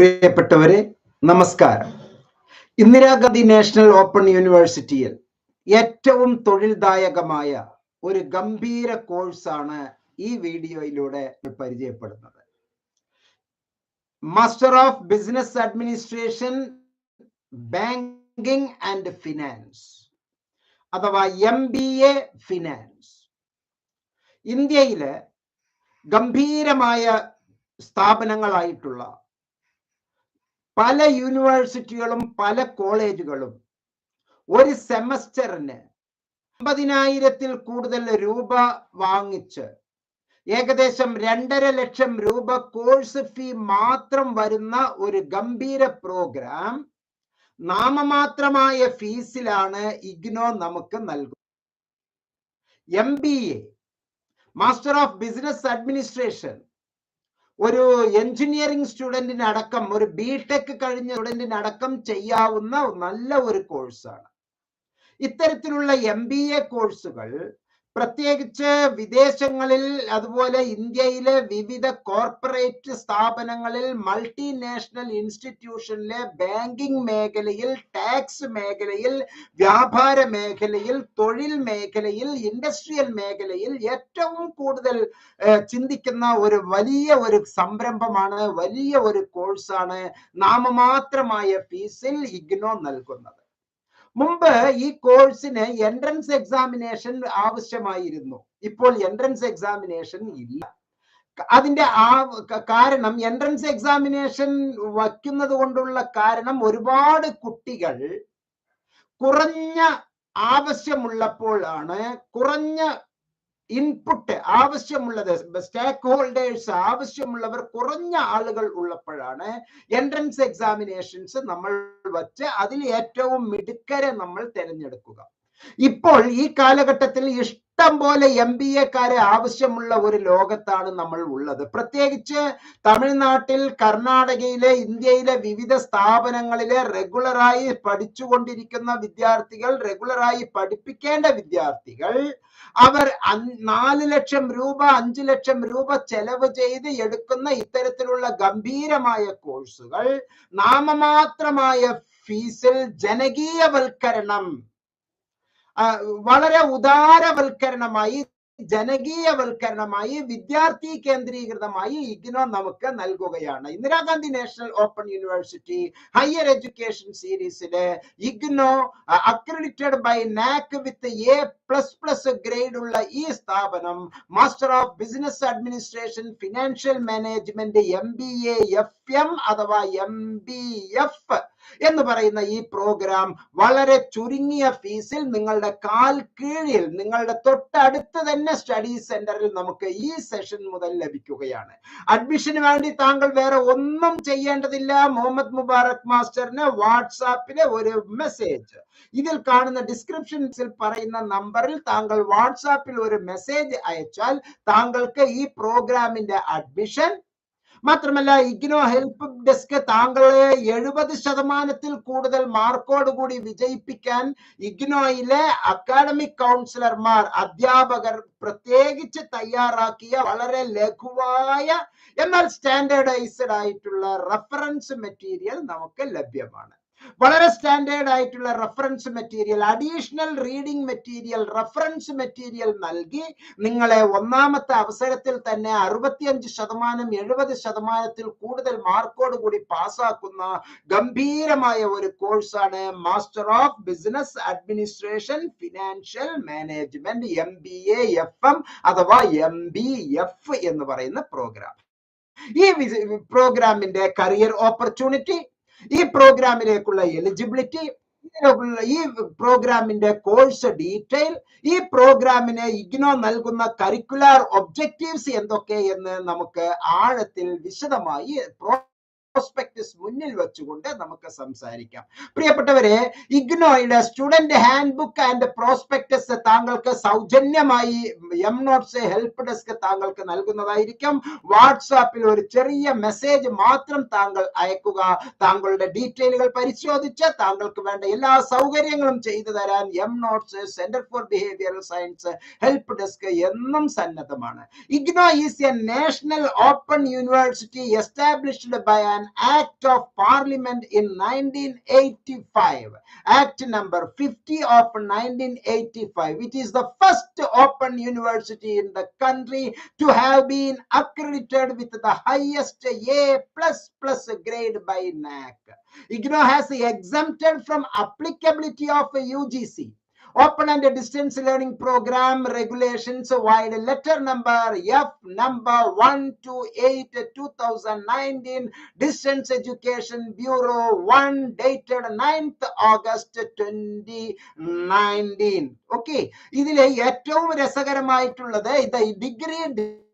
പ്രിയപ്പെട്ടവരെ നമസ്കാരം. Indira Gandhi national open യൂണിവേഴ്സിറ്റിയിൽ ഏറ്റവും തൊഴിൽദായകമായ ഒരു ഗംഭീര കോഴ്സാണ് ഈ വീഡിയോയിലൂടെ പരിചയപ്പെടുന്നത്. Master of business administration banking and finance അഥവാ എം ബി എ ഫിനാൻസ് ഇന്ത്യയിലെ ഗംഭീരമായ സ്ഥാപനങ്ങളായിട്ടുള്ള പല യൂണിവേഴ്സിറ്റികളും പല കോളേജുകളും ഒരു സെമസ്റ്ററിന് അമ്പതിനായിരത്തിൽ കൂടുതൽ രൂപ വാങ്ങിച്ച് ഏകദേശം രണ്ടര ലക്ഷം രൂപ കോഴ്സ് ഫീ മാത്രം വരുന്ന ഒരു ഗംഭീര പ്രോഗ്രാം നാമമാത്രമായ ഫീസിലാണ് ഇഗ്നോ നമുക്ക് നൽകുന്നത്. M B A master of business administration ഒരു എഞ്ചിനീയറിംഗ് സ്റ്റുഡന്റിന് അടക്കം ഒരു ബി ടെക് കഴിഞ്ഞ സ്റ്റുഡന്റിന് അടക്കം ചെയ്യാവുന്ന നല്ല ഒരു കോഴ്സാണ്. ഇത്തരത്തിലുള്ള എം ബി എ കോഴ്സുകൾ പ്രത്യേകിച്ച് വിദേശങ്ങളിൽ അതുപോലെ ഇന്ത്യയിലെ വിവിധ കോർപ്പറേറ്റ് സ്ഥാപനങ്ങളിൽ മൾട്ടിനാഷണൽ ഇൻസ്റ്റിറ്റ്യൂഷനിലെ ബാങ്കിംഗ് മേഖലയിൽ ടാക്സ് മേഖലയിൽ വ്യാപാര മേഖലയിൽ തൊഴിൽ മേഖലയിൽ ഇൻഡസ്ട്രിയൽ മേഖലയിൽ ഏറ്റവും കൂടുതൽ ചിന്തിക്കുന്ന ഒരു വലിയ ഒരു സംരംഭമാണ് വലിയ ഒരു കോഴ്സാണ് നാമമാത്രമായ ഫീസിൽ ഇഗ്നോ നൽകുന്നത്. മുമ്പ് ഈ കോഴ്സിന് എൻട്രൻസ് എക്സാമിനേഷൻ ആവശ്യമായിരുന്നു. ഇപ്പോൾ എൻട്രൻസ് എക്സാമിനേഷൻ ഇല്ല. അതിന്റെ ആ കാരണം എൻട്രൻസ് എക്സാമിനേഷൻ വയ്ക്കുന്നത് കൊണ്ടുള്ള കാരണം ഒരുപാട് കുട്ടികൾ കുറഞ്ഞ ആവശ്യമുള്ളപ്പോഴാണ് കുറഞ്ഞ ഇൻപുട്ട് ആവശ്യമുള്ളത് സ്റ്റേക്ക് ഹോൾഡേഴ്സ് ആവശ്യമുള്ളവർ കുറഞ്ഞ ആളുകൾ ഉള്ളപ്പോഴാണ് എൻട്രൻസ് എക്സാമിനേഷൻസ് നമ്മൾ വച്ച് അതിൽ ഏറ്റവും മിടുക്കരെ നമ്മൾ തിരഞ്ഞെടുക്കുക. ഇപ്പോൾ ഈ കാലഘട്ടത്തിൽ ഇഷ്ടം പോലെ എം ബി എക്കാരെ ആവശ്യമുള്ള ഒരു ലോകത്താണ് നമ്മൾ ഉള്ളത്. പ്രത്യേകിച്ച് തമിഴ്നാട്ടിൽ കർണാടകയിലെ ഇന്ത്യയിലെ വിവിധ സ്ഥാപനങ്ങളിലെ റെഗുലറായി പഠിച്ചുകൊണ്ടിരിക്കുന്ന വിദ്യാർത്ഥികൾ റെഗുലറായി പഠിപ്പിക്കേണ്ട വിദ്യാർത്ഥികൾ അവർ നാല് ലക്ഷം രൂപ അഞ്ചു ലക്ഷം രൂപ ചെലവ് ചെയ്ത് എടുക്കുന്ന ഇത്തരത്തിലുള്ള ഗംഭീരമായ കോഴ്സുകൾ നാമമാത്രമായ ഫീസിൽ ജനകീയവൽക്കരണം വളരെ ഉദാരവൽക്കരണമായി ജനകീയവൽക്കരണമായി വിദ്യാർത്ഥി കേന്ദ്രീകൃതമായി ഇഗ്നോ നമുക്ക് നൽകുകയാണ്. Indira Gandhi national open university higher education സീരീസിലെ IGNOU accredited by NAAC with A plus plus grade ഉള്ള ഈ സ്ഥാപനം master of business administration financial management M B A F M അഥവാ എം ബി എഫ് എന്ന് പറയുന്ന ഈ പ്രോഗ്രാം വളരെ ചുരുങ്ങിയ ഫീസിൽ നിങ്ങളുടെ കാൽ കീഴിൽ നിങ്ങളുടെ തൊട്ടടുത്ത് തന്നെ സ്റ്റഡി സെന്ററിൽ നമുക്ക് ഈ സെഷൻ മുതൽ ലഭിക്കുകയാണ്. അഡ്മിഷന് വേണ്ടി താങ്കൾ വേറെ ഒന്നും ചെയ്യേണ്ടതില്ല. മുഹമ്മദ് മുബാറക് മാസ്റ്ററിന് വാട്സാപ്പിലെ ഒരു മെസ്സേജ് ഇതിൽ കാണുന്ന ഡിസ്ക്രിപ്ഷൻസിൽ പറയുന്ന നമ്പറിൽ താങ്കൾ വാട്സാപ്പിൽ ഒരു മെസ്സേജ് അയച്ചാൽ താങ്കൾക്ക് ഈ പ്രോഗ്രാമിന്റെ അഡ്മിഷൻ മാത്രമല്ല ഇഗ്നോ ഹെൽപ്പ് ഡെസ്ക് താങ്കളെ എഴുപത് ശതമാനത്തിൽ കൂടുതൽ മാർക്കോട് കൂടി വിജയിപ്പിക്കാൻ ഇഗ്നോയിലെ അക്കാഡമിക് കൗൺസിലർമാർ അധ്യാപകർ പ്രത്യേകിച്ച് തയ്യാറാക്കിയ വളരെ ലഘുവായ എന്നാൽ സ്റ്റാൻഡേർഡൈസ്ഡ് ആയിട്ടുള്ള റഫറൻസ് മെറ്റീരിയൽ നമുക്ക് ലഭ്യമാണ്. വളരെ സ്റ്റാൻഡേർഡ് ആയിട്ടുള്ള reference material additional reading material reference material നൽകി നിങ്ങളെ ഒന്നാമത്തെ അവസരത്തിൽ തന്നെ അറുപത്തിയഞ്ച് ശതമാനം എഴുപത് ശതമാനത്തിൽ കൂടുതൽ മാർക്കോട് കൂടി പാസ്സാക്കുന്ന ഗംഭീരമായ ഒരു കോഴ്സാണ് master of business administration financial management M B A F M അഥവാ എം ബി എഫ് എന്ന് പറയുന്ന പ്രോഗ്രാം ഈ പ്രോഗ്രാമിന്റെ കരിയർ ഓപ്പർച്യൂണിറ്റി ഈ പ്രോഗ്രാമിലേക്കുള്ള എലിജിബിലിറ്റി ഈ പ്രോഗ്രാമിന്റെ കോഴ്സ് ഡീറ്റെയിൽ ഈ പ്രോഗ്രാമിന് ഇഗ്നോ നൽകുന്ന കരിക്കുലാർ ഒബ്ജക്റ്റീവ്സ് എന്തൊക്കെ എന്ന് നമുക്ക് ആഴത്തിൽ വിശദമായി പ്രോസ്പെക്ടസ് മുന്നിൽ വെച്ചുകൊണ്ട് നമുക്ക് സംസാരിക്കാം. പ്രിയപ്പെട്ടവരെ ഇഗ്നോയുടെ student handbook and prospectus താങ്കൾക്ക് സൗജന്യമായി എം നോട്ട്സ് ഹെൽപ്പ് ഡെസ്ക് താങ്കൾക്ക് നൽകുന്നതായിരിക്കും. വാട്സാപ്പിൽ ഒരു ചെറിയ മെസ്സേജ് മാത്രം താങ്കൾ അയക്കുക താങ്കളുടെ ഡീറ്റെയിലുകൾ പരിശോധിച്ച് താങ്കൾക്ക് വേണ്ട എല്ലാ സൗകര്യങ്ങളും ചെയ്തു തരാൻ M notes centre for behavioural science help desk എന്നും സന്നദ്ധമാണ്. IGNOU is a national open university established by an act of parliament in 1985 act number 50 of 1985 which is the first open university in the country to have been accredited with the highest a plus plus grade by nac igno has exempted from applicability of ugc open and distance learning program regulations while letter number F number 128 2019 distance education bureau 1 dated 9th August 2019 okay ഇതിലെ ഏറ്റവും രസകരമായിട്ടുള്ളത് ഇത് degree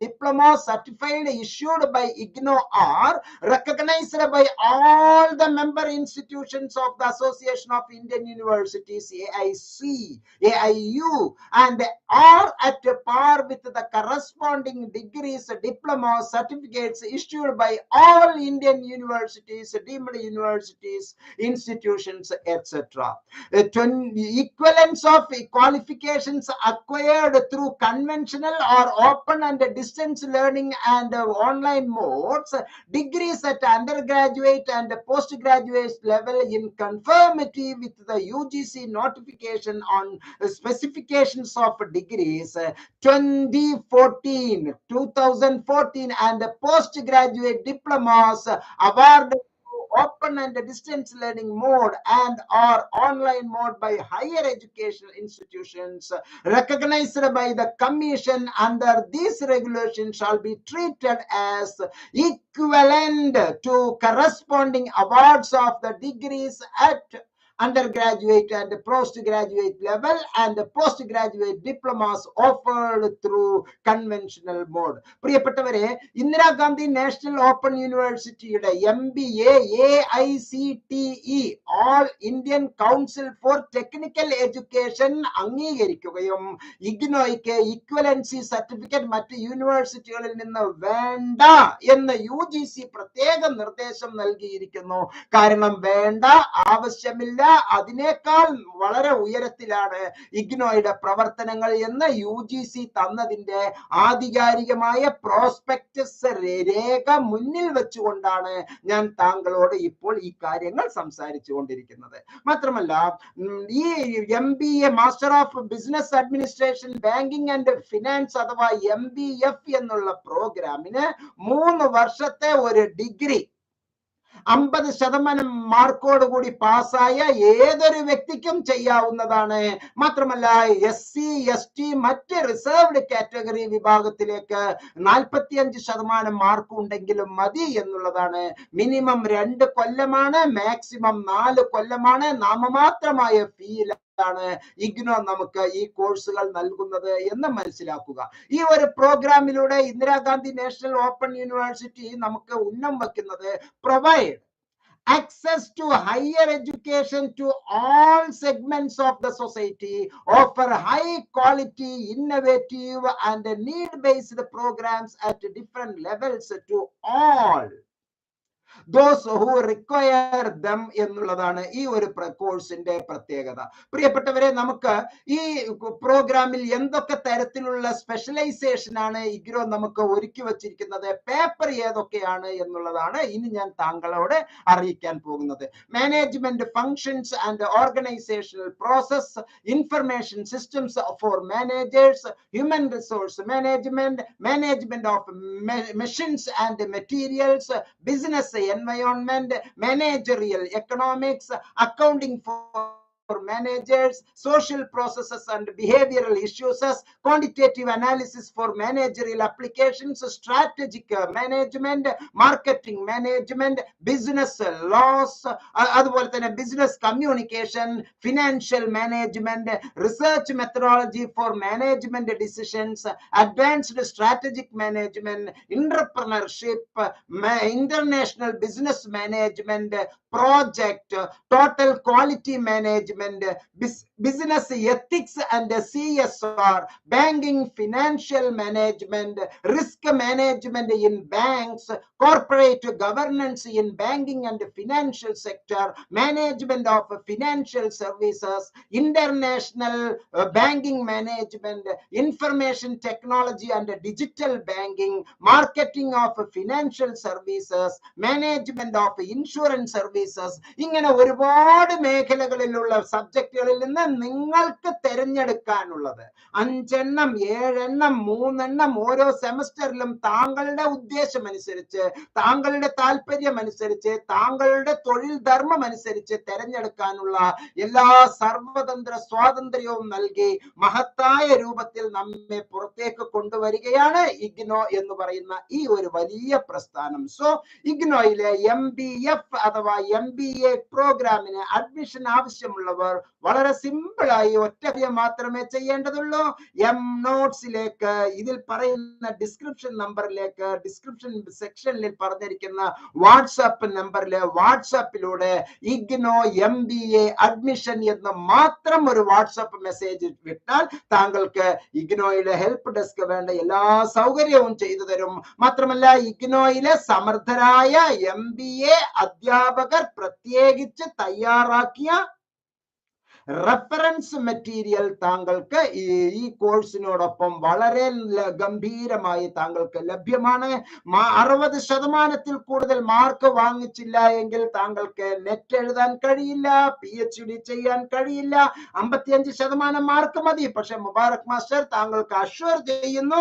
diploma certified issued by IGNO are recognized by all the member institutions of the Association of Indian Universities AIC AIU and are at par with the corresponding degrees diploma certificates issued by all Indian universities deemed universities institutions etc equivalence of qualifications acquired through conventional or open and distance learning and uh, online modes, degrees at undergraduate and postgraduate level in conformity with the UGC notification on specifications of degrees uh, 2014, 2014 and postgraduate diplomas uh, awarded open and distance learning mode and or online mode by higher education institutions recognized by the commission under this regulation shall be treated as equivalent to corresponding awards of the degrees at undergraduate and postgraduate level and postgraduate diplomas offered through conventional mode. പ്രിയപ്പെട്ടവരെ Indira Gandhi national Open യൂണിവേഴ്സിറ്റിയുടെ M B A A I C T E All Indian Council for Technical Education അംഗീകരിക്കുകയും ഇഗ്നോയ്ക്ക് equivalency certificate മറ്റ് യൂണിവേഴ്സിറ്റികളിൽ നിന്ന് വേണ്ട എന്ന് U G C പ്രത്യേക നിർദ്ദേശം നൽകിയിരിക്കുന്നു. കാരണം വേണ്ട ആവശ്യമില്ല അതിനേക്കാൾ വളരെ ഉയരത്തിലാണ് ഇഗ്നോയുടെ പ്രവർത്തനങ്ങൾ എന്ന് യു ജി സി തന്നതിന്റെ ആധികാരികമായ പ്രോസ്പെക്ടസ് രേഖ മുന്നിൽ വെച്ചുകൊണ്ടാണ് ഞാൻ താങ്കളോട് ഇപ്പോൾ ഈ കാര്യങ്ങൾ സംസാരിച്ചു കൊണ്ടിരിക്കുന്നത് മാത്രമല്ല ഈ M B A master of business administration banking and finance അഥവാ എം ബി എഫ് എന്നുള്ള പ്രോഗ്രാമിന് മൂന്ന് വർഷത്തെ ഒരു ഡിഗ്രി അമ്പത് ശതമാനം മാർക്കോട് കൂടി പാസ്സായ ഏതൊരു വ്യക്തിക്കും ചെയ്യാവുന്നതാണ്. മാത്രമല്ല എസ് സി എസ് ടി മറ്റ് റിസർവ്ഡ് കാറ്റഗറി വിഭാഗത്തിലേക്ക് നാൽപ്പത്തിയഞ്ച് ശതമാനം മാർക്ക് ഉണ്ടെങ്കിലും മതി എന്നുള്ളതാണ്. മിനിമം രണ്ട് കൊല്ലമാണ് മാക്സിമം നാല് കൊല്ലമാണ്. നാമമാത്രമായ ഫീലാണ് ഇഗ്നോ നമുക്ക് ഈ കോഴ്സുകൾ നൽകുന്നത് എന്ന് മനസ്സിലാക്കുക ഈ ഒരു പ്രോഗ്രാമിലൂടെ ഇന്ദിരാഗാന്ധി നാഷണൽ ഓപ്പൺ യൂണിവേഴ്സിറ്റി നമുക്ക് ഉന്നം വെക്കുന്നത് provide access to higher education to all segments of the society, offer high quality, innovative, and need based programs at different levels to all. Those who require them എന്നുള്ളതാണ് ഈ ഒരു കോഴ്സിന്റെ പ്രത്യേകത. പ്രിയപ്പെട്ടവരെ നമുക്ക് ഈ പ്രോഗ്രാമിൽ എന്തൊക്കെ തരത്തിലുള്ള സ്പെഷ്യലൈസേഷൻ ആണ് ഇഗ്രോ നമുക്ക് ഒരുക്കി വച്ചിരിക്കുന്നത് പേപ്പർ ഏതൊക്കെയാണ് എന്നുള്ളതാണ് ഇനി ഞാൻ താങ്കളോട് അറിയിക്കാൻ പോകുന്നത്. Management functions and organisational process information systems for managers human resource management management of machines and materials business environment, managerial economics, accounting for managers, social processes and behavioral issues, quantitative analysis for managerial applications, strategic uh, management, marketing management, business uh, laws, uh, അതുപോലെ തന്നെ business communication, financial management, research methodology for management decisions, advanced strategic management, entrepreneurship, ma- international business management, project, total quality management, management business ethics and C S R banking financial management risk management in banks corporate governance in banking and financial sector management of financial services international banking management information technology and digital banking marketing of financial services management of insurance services ഇങ്ങനെ ഒരുപാട് മേഖലകളിലുള്ള സബ്ജക്റ്റുകളിൽ നിന്ന് നിങ്ങൾക്ക് തിരഞ്ഞെടുക്കാനുള്ളത്. അഞ്ചെണ്ണം ഏഴെണ്ണം മൂന്നെണ്ണം ഓരോ സെമസ്റ്ററിലും താങ്കളുടെ ഉദ്ദേശം അനുസരിച്ച് താങ്കളുടെ താല്പര്യം അനുസരിച്ച് താങ്കളുടെ തൊഴിൽ ധർമ്മം അനുസരിച്ച് തിരഞ്ഞെടുക്കാനുള്ള എല്ലാ സർവതന്ത്ര സ്വാതന്ത്ര്യവും നൽകി മഹത്തായ രൂപത്തിൽ നമ്മെ പുറത്തേക്ക് കൊണ്ടുവരികയാണ് ഇഗ്നോ എന്ന് പറയുന്ന ഈ ഒരു വലിയ പ്രസ്ഥാനം. സോ ഇഗ്നോയിലെ എം ബി എഫ് അഥവാ എം ബി എ പ്രോഗ്രാമിന് അഡ്മിഷൻ ആവശ്യമുള്ളവർ വളരെ സിമ്പിൾ ആയി ഒറ്റ കാര്യം മാത്രമേ ചെയ്യേണ്ടതുള്ളൂ. എം നോട്ട്സിലേക്ക് ഇതിൽ പറയുന്ന ഡിസ്ക്രിപ്ഷൻ നമ്പറിലേക്ക് ഡിസ്ക്രിപ്ഷൻ സെക്ഷനിൽ പറഞ്ഞിരിക്കുന്ന വാട്സാപ്പ് നമ്പറിൽ വാട്സാപ്പിലൂടെ IGNOU M B A admission എന്ന് മാത്രം ഒരു വാട്സാപ്പ് മെസ്സേജ് വിട്ടാൽ താങ്കൾക്ക് ഇഗ്നോയിലെ ഹെൽപ്പ് ഡെസ്ക് വേണ്ട എല്ലാ സൗകര്യവും ചെയ്തു തരും. മാത്രമല്ല ഇഗ്നോയിലെ സമർത്ഥരായ എം ബി എ അധ്യാപകർ പ്രത്യേകിച്ച് തയ്യാറാക്കിയ റെഫറൻസ് മെറ്റീരിയൽ താങ്കൾക്ക് ഈ കോഴ്സിനോടൊപ്പം വളരെ ഗംഭീരമായി താങ്കൾക്ക് ലഭ്യമാണ്. അറുപത് ശതമാനത്തിൽ കൂടുതൽ മാർക്ക് വാങ്ങിച്ചില്ല എങ്കിൽ താങ്കൾക്ക് നെറ്റ് എഴുതാൻ കഴിയില്ല പി എച്ച് ഡി ചെയ്യാൻ കഴിയില്ല. അമ്പത്തിയഞ്ച് ശതമാനം മാർക്ക് മതി. പക്ഷെ മുബാറക് മാസ്റ്റർ താങ്കൾക്ക് അഷ്വർ ചെയ്യുന്നു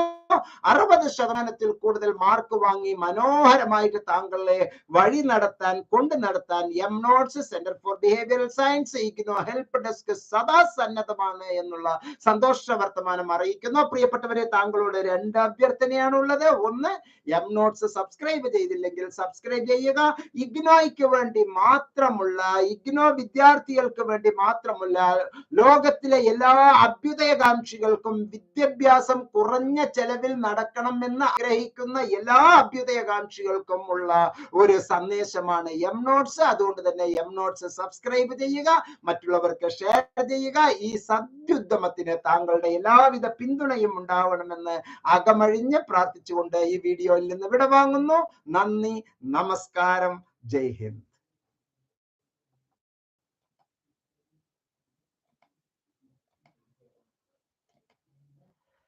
അറുപത് ശതമാനത്തിൽ കൂടുതൽ മാർക്ക് വാങ്ങി മനോഹരമായിട്ട് താങ്കളെ വഴി നടത്താൻ കൊണ്ട് നടത്താൻ M notes centre for behavioural science help desk സദാ സന്നദ്ധമാണ് എന്നുള്ള സന്തോഷ വർത്തമാനം അറിയിക്കുന്നു. പ്രിയപ്പെട്ടവരെ താങ്കളോട് രണ്ട് അഭ്യർത്ഥനയാണ് ഉള്ളത് ഒന്ന് എം നോട്ട്സ് സബ്സ്ക്രൈബ് ചെയ്തില്ലെങ്കിൽ സബ്സ്ക്രൈബ് ചെയ്യുക. ഇഗ്നോയ്ക്ക് വേണ്ടി മാത്രമുള്ള ഇഗ്നോ വിദ്യാർത്ഥികൾക്ക് വേണ്ടി മാത്രമുള്ള ലോകത്തിലെ എല്ലാ അഭ്യുദയകാംക്ഷികൾക്കും വിദ്യാഭ്യാസം കുറഞ്ഞ ചെലവിൽ നടക്കണമെന്ന് ആഗ്രഹിക്കുന്ന എല്ലാ അഭ്യുദയകാംക്ഷികൾക്കും ഉള്ള ഒരു സന്ദേശമാണ് എം നോട്ട്സ് അതുകൊണ്ട് തന്നെ എം നോട്ട്സ് സബ്സ്ക്രൈബ് ചെയ്യുക മറ്റുള്ളവർക്ക് ഷെയർ ചെയ്യുക. ഈ സദ്യുദ്ധമത്തിന് താങ്കളുടെ എല്ലാവിധ പിന്തുണയും ഉണ്ടാവണമെന്ന് അകമഴിഞ്ഞ് പ്രാർത്ഥിച്ചുകൊണ്ട് ഈ വീഡിയോയിൽ നിന്ന് വിടവാങ്ങുന്നു. നന്ദി നമസ്കാരം. ജയ് ഹിന്ദ്.